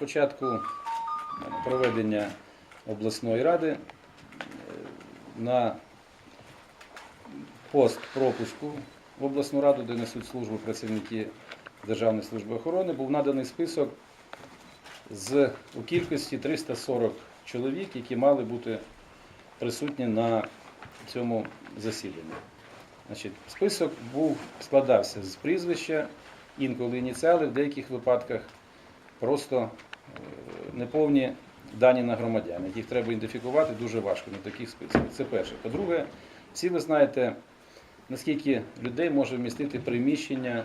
початку е, проведення обласної ради е, на пост пропуску в обласну раду, де несуть службу працівники Державної служби охорони, був наданий список з у кількості 340 чоловік, які мали бути присутні на цьому засіданні. Значить, список був складався з прізвища, інколи ініціали, в деяких випадках просто неповні дані на громадян, яких треба ідентифікувати дуже важко на таких списках. Це перше. По-друге, всі ви знаєте, наскільки людей може вмістити приміщення е,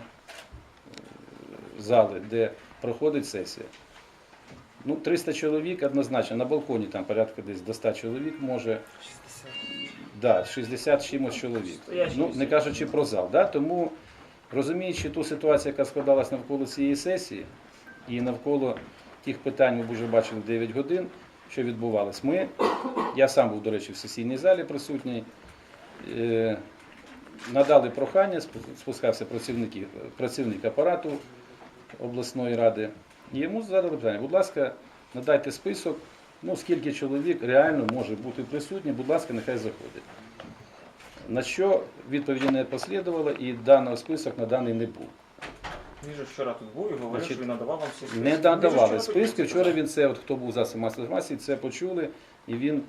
зали, де проходить сесія. Ну, 300 чоловік однозначно, на балконі там порядка десь до 100 чоловік може. 60. Да, 60 чимось чоловік. Ну, не кажучи про зал. Да? Тому, розуміючи ту ситуацію, яка складалась навколо цієї сесії, і навколо тих питань ми вже бачили 9 годин, що відбувалось. Ми, я сам був, до речі, в сесійній залі присутній, е, надали прохання, спускався працівник апарату обласної ради. І йому задали питання, будь ласка, надайте список, ну скільки чоловік реально може бути присутні, будь ласка, нехай заходить. На що відповіді не послідувало і даного список на даний не був. Він же вчора тут був і говорив, Значить, що він надавав вам всі списки. Не надавали списки. Вчора він це, от хто був в засобі масової інформації, це почули, і він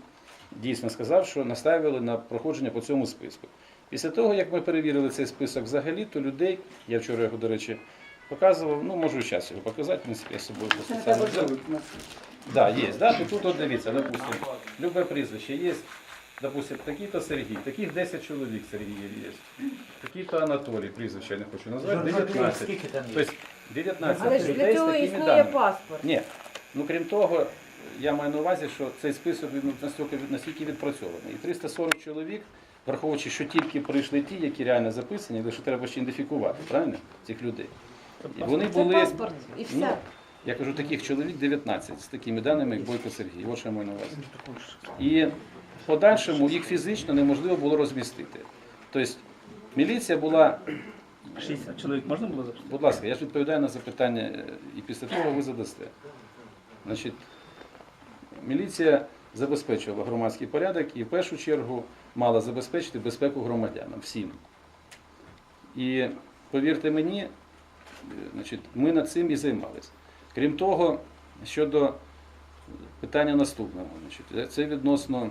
дійсно сказав, що наставили на проходження по цьому списку. Після того, як ми перевірили цей список взагалі, то людей, я вчора його, до речі, показував, ну можу час його показати, в принципі, я з собою просто сам взяв. Да, є. Да, то тут от дивіться, допустим, любе прізвище є. Допустим, такий-то Сергій, таких 10 чоловік Сергіїв є. Такий-то Анатолій, прізвище я не хочу назвати, 19. Скільки там є? Тобто 19 Але ж для людей з цього такими існує даними. паспорт. Ні. Ну крім того, я маю на увазі, що цей список він настільки, настільки відпрацьований. І 340 чоловік, враховуючи, що тільки прийшли ті, які реально записані, лише треба ще ідентифікувати, правильно? Цих людей. І вони Це були, паспорт і все. ну, я кажу, таких чоловік 19 з такими даними, як Бойко Сергій. От що я маю на увазі. І в подальшому їх фізично неможливо було розмістити. Тобто міліція була 60 чоловік можна було записати? Будь ласка, я ж відповідаю на запитання і після того ви задасте. Значить, міліція забезпечувала громадський порядок і в першу чергу мала забезпечити безпеку громадянам всім. І повірте мені, е, значить, ми над цим і займалися. Крім того, щодо питання наступного, значить, це відносно